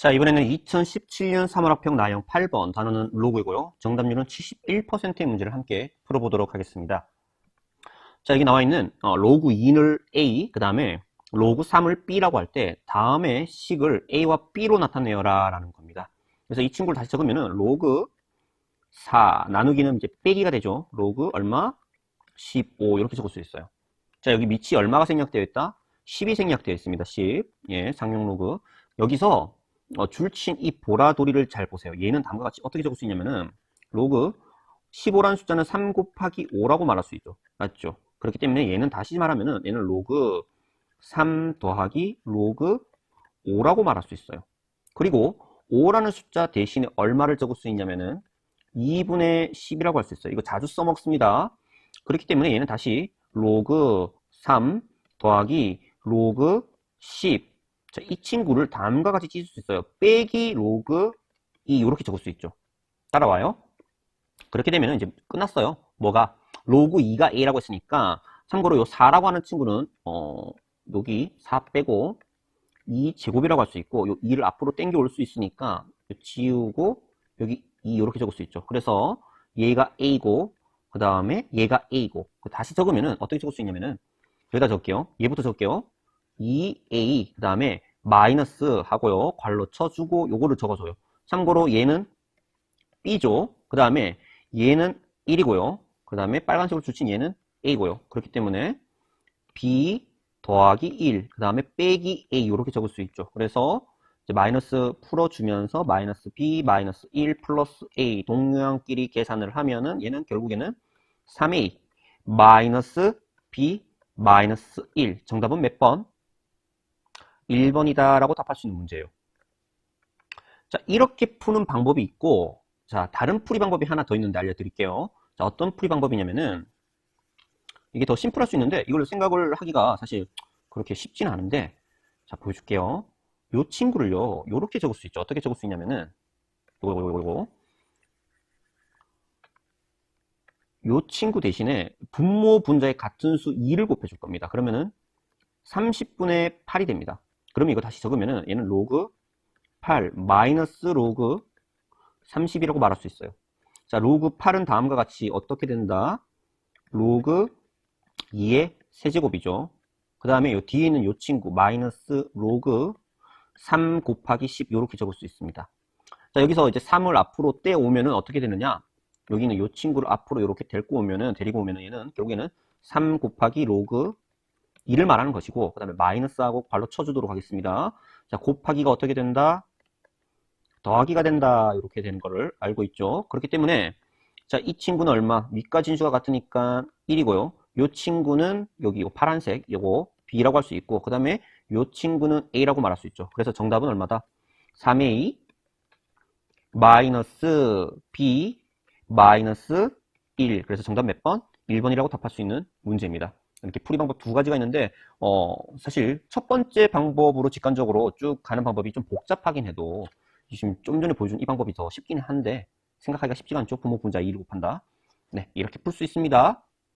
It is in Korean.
자, 이번에는 2017년 3월학평 나형 8번 단어는 로그이고요. 정답률은 71%의 문제를 함께 풀어보도록 하겠습니다. 자, 여기 나와 있는 어, 로그 2를 A, 그 다음에 로그 3을 B라고 할 때 다음에 식을 A와 B로 나타내어라 라는 겁니다. 그래서 이 친구를 다시 적으면은 로그 4 나누기는 이제 빼기가 되죠. 로그 얼마? 15 이렇게 적을 수 있어요. 자, 여기 밑이 얼마가 생략되어 있다? 10이 생략되어 있습니다. 10. 예, 상용 로그. 여기서 어, 줄친 이 보라돌이를 잘 보세요. 얘는 다음과 같이 어떻게 적을 수 있냐면은 로그 15라는 숫자는 3 곱하기 5라고 말할 수 있죠. 맞죠? 그렇기 때문에 얘는 다시 말하면은 얘는 로그 3 더하기 로그 5라고 말할 수 있어요. 그리고 5라는 숫자 대신에 얼마를 적을 수 있냐면은 2분의 10이라고 할 수 있어요. 이거 자주 써먹습니다. 그렇기 때문에 얘는 다시 로그 3 더하기 로그 10. 자, 이 친구를 다음과 같이 찢을 수 있어요. 빼기 로그 2 이렇게 적을 수 있죠. 따라와요. 그렇게 되면 이제 끝났어요. 뭐가? 로그 2가 A라고 했으니까 참고로 요 4라고 하는 친구는 어, 여기 4 빼고 2 제곱이라고 할 수 있고 요 2를 앞으로 당겨 올 수 있으니까 지우고 여기 2 이렇게 적을 수 있죠. 그래서 얘가 A고 그 다음에 얘가 A고 다시 적으면은 어떻게 적을 수 있냐면은 여기다 적을게요. 얘부터 적을게요. 2A 그 다음에 마이너스 하고요. 괄호 쳐주고 요거를 적어줘요. 참고로 얘는 B죠. 그 다음에 얘는 1이고요. 그 다음에 빨간색으로 줄친 얘는 A고요. 그렇기 때문에 B 더하기 1, 그 다음에 빼기 A 이렇게 적을 수 있죠. 그래서 마이너스 풀어주면서 마이너스 B, 마이너스 1 플러스 A 동량끼리 계산을 하면은 얘는 결국에는 3A 마이너스 B 마이너스 1 정답은 몇 번? 1번이다 라고 답할 수 있는 문제예요. 자 이렇게 푸는 방법이 있고 자 다른 풀이 방법이 하나 더 있는데 알려드릴게요. 자 어떤 풀이 방법이냐면은 이게 더 심플할 수 있는데 이걸 생각을 하기가 사실 그렇게 쉽지는 않은데 자 보여줄게요. 요 친구를요 요렇게 적을 수 있죠. 어떻게 적을 수 있냐면은 요거 요거 요거 요 친구 대신에 분모 분자의 같은 수 2를 곱해줄 겁니다. 그러면은 30분의 8이 됩니다. 그러면 이거 다시 적으면은 얘는 로그 8 마이너스 로그 30이라고 말할 수 있어요. 자, 로그 8은 다음과 같이 어떻게 된다? 로그 2의 세제곱이죠. 그 다음에 요 뒤에 있는 요 친구 마이너스 로그 3 곱하기 10 이렇게 적을 수 있습니다. 자, 여기서 이제 3을 앞으로 떼오면은 어떻게 되느냐? 여기는 요 친구를 앞으로 이렇게 데리고 오면은 데리고 오면은 얘는 결국에는 3 곱하기 로그 2를 말하는 것이고 그 다음에 마이너스하고 괄호 쳐주도록 하겠습니다. 자 곱하기가 어떻게 된다? 더하기가 된다 이렇게 되는 거를 알고 있죠. 그렇기 때문에 자 이 친구는 얼마? 위과 진수가 같으니까 1이고요. 요 친구는 여기 요 파란색 요거 B라고 할 수 있고 그 다음에 요 친구는 A라고 말할 수 있죠. 그래서 정답은 얼마다? 3A 마이너스 B 마이너스 1 그래서 정답 몇 번? 1번이라고 답할 수 있는 문제입니다. 이렇게 풀이 방법 두 가지가 있는데 어 사실 첫 번째 방법으로 직관적으로 쭉 가는 방법이 좀 복잡하긴 해도 지금 좀 전에 보여준 이 방법이 더 쉽긴 한데 생각하기가 쉽지가 않죠. 부모 분자 2를 곱한다. 네 이렇게 풀 수 있습니다.